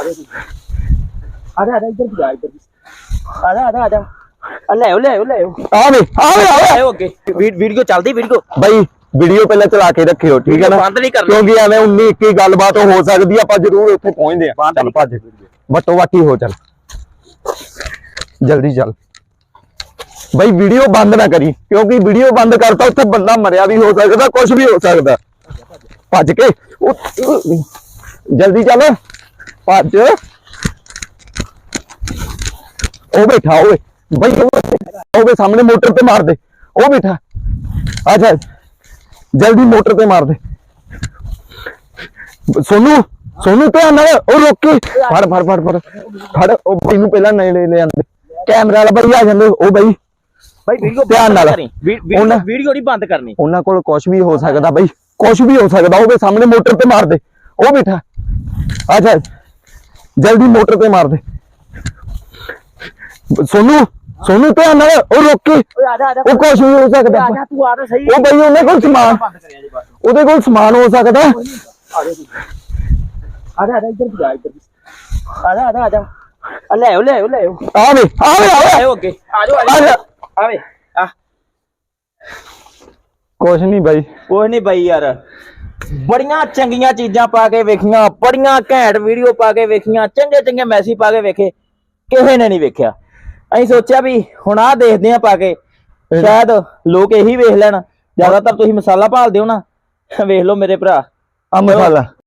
ਆ ਜਾ ਆ ਜਾ ਇੱਧਰ ਵੀ ਜਾ ਇੱਧਰ ਵੀ ਆ ਜਾ ਆ ਜਾ ਆ ਜਾ ਆ ਲੈ ਆਓ ਲੈ ਆਓ ਲੈ ਆਓ ਆਵੇ ਆਵੇ ਆਵੇ ਆਇਓ ਅੱਗੇ ਵੀ- ਵੀਡੀਓ ਚੱਲਦੀ ਵੀਡੀਓ ਬਾਈ ਵੀਡੀਓ ਪਹਿਲਾਂ ਚਲਾ ਕੇ ਰੱਖਿਓ ਠੀਕ ਹੈ ਨਾ ਬੰਦ ਨਹੀਂ ਕਰਨੀ। ਕਿਉਂਕਿ ਐਵੇਂ 19 21 ਗੱਲਬਾਤ ਹੋ ਸਕਦੀ ਆ ਆਪਾਂ ਜ਼ਰੂਰ ਉੱਥੇ ਪਹੁੰਚਦੇ ਆ ਬੰਦ ਚੱਲ ਨਹੀਂ ਭੱਜ ਵਟੋ ਵਾਟੀ ਹੋ ਚੱਲ ਜਲਦੀ ਚੱਲ ਬਾਈ ਵੀਡੀਓ ਬੰਦ ਨਾ ਕਰੀ ਕਿਉਂਕਿ ਵੀਡੀਓ ਬੰਦ ਕਰਤਾ ਉੱਥੇ ਬੰਦਾ ਮਰਿਆ ਵੀ ਹੋ ਸਕਦਾ ਕੁਝ ਵੀ ਹੋ ਸਕਦਾ ਭੱਜ ਕੇ ਉਹ- ਜਲਦੀ ਚੱਲ ਭੱਜ ਉਹ ਬੈਠਾ ਓਏ ਬਾਈ ਉਹ ਉਹਦੇ ਸਾਹਮਣੇ ਮੋਟਰ ਤੇ ਮਾਰ ਦੇ ਉਹ ਬੈਠਾ ਆ ਜਾ ਜਲਦੀ ਮੋਟਰ ਤੇ ਮਾਰ ਦੇ ਸੋਨੂ ਸੋਨੂ ਧਿਆਨ ਨਾਲ ਉਹ ਰੁਕ ਕੇ ਫੜ ਫੜ ਫੜ ਫੜ ਫੜ ਉਹ ਬਾਈ ਨੂੰ ਪਹਿਲਾਂ ਨਹੀਂ ਲੈ ਲੈ ਆਂਦੇ ਕੈਮਰਾ ਵਾਲਾ ਬਾਈ ਆ ਜਾਂਦੇ ਉਹ ਬਾਈ ਭਾਈ ਵੀਡੀਓ ਧਿਆਨ ਨਾਲ। ਵੀਡੀਓ ਨਹੀਂ ਬੰਦ ਕਰਨੀ ਉਹਨਾਂ ਕੋਲ ਕੁਝ ਵੀ ਹੋ ਸਕਦਾ ਬਾਈ ਕੁਝ ਵੀ ਹੋ ਸਕਦਾ ਉਹਦੇ ਸਾਹਮਣੇ ਮੋਟਰ ਤੇ ਮਾਰ ਦੇ ਉਹ ਬੈਠਾ ਆ ਜਾ ਜਲਦੀ ਮੋਟਰ ਤੇ ਮਾਰ ਦੇ। ਸੋਨੂ ਸੋਨੂ ਧਿਆਨ ਨਾਲ ਉਹ ਰੁਕ ਕੇ। ਉਹ ਕੁਝ ਵੀ ਹੋ ਸਕਦਾ। ਆ ਜਾ ਤੂੰ ਆ ਤਾਂ ਸਹੀ। ਉਹ ਬਾਈ ਉਹਨੇ ਕੋਲ ਸਮਾਨ ਬੰਦ ਕਰਿਆ ਜੀ ਬਸ ਉਹਦੇ ਕੋਲ ਸਮਾਨ ਹੋ ਸਕਦਾ। ਆ ਜਾ। ਆ ਜਾ ਆ ਜਾ ਇੱਧਰ ਵੀ ਜਾ ਇੱਧਰ ਵੀ। ਆ ਜਾ ਆ ਜਾ ਆ ਜਾ। ਆ ਲੈ ਆਓ ਲੈ ਆਓ ਲੈ ਆ ਜਾਓ ਆ ਜਾ। ਆਵੇ ਆ। ਕੁਝ ਨਹੀਂ ਬਾਈ। ਕੋਈ ਨਹੀਂ ਬਾਈ ਯਾਰ। ਬੜੀਆਂ ਚੰਗੀਆਂ ਚੀਜ਼ਾਂ ਪਾ ਕੇ ਵੇਖੀਆਂ ਬੜੀਆਂ ਘੈਂਟ ਵੀਡੀਓ ਪਾ ਕੇ ਵੇਖੀਆਂ ਚੰਗੇ ਚੰਗੇ ਮੈਸੇਜ ਪਾ ਕੇ ਵੇਖੇ ਕਿਸੇ ਨੇ ਨਹੀਂ ਵੇਖਿਆ। ਅਸੀਂ ਸੋਚਿਆ ਵੀ ਹੁਣ ਆਹ ਦੇਖਦੇ ਆ ਪਾ ਕੇ ਸ਼ਾਇਦ ਲੋਕ ਇਹੀ ਵੇਖ ਲੈਣ ਜ਼ਿਆਦਾਤਰ ਤੁਸੀਂ ਮਸਾਲਾ ਭਾਲਦੇ ਹੋ ਨਾ ਵੇਖ ਲਓ ਮੇਰੇ ਭਰਾ। ਆ ਮਸਾਲਾ।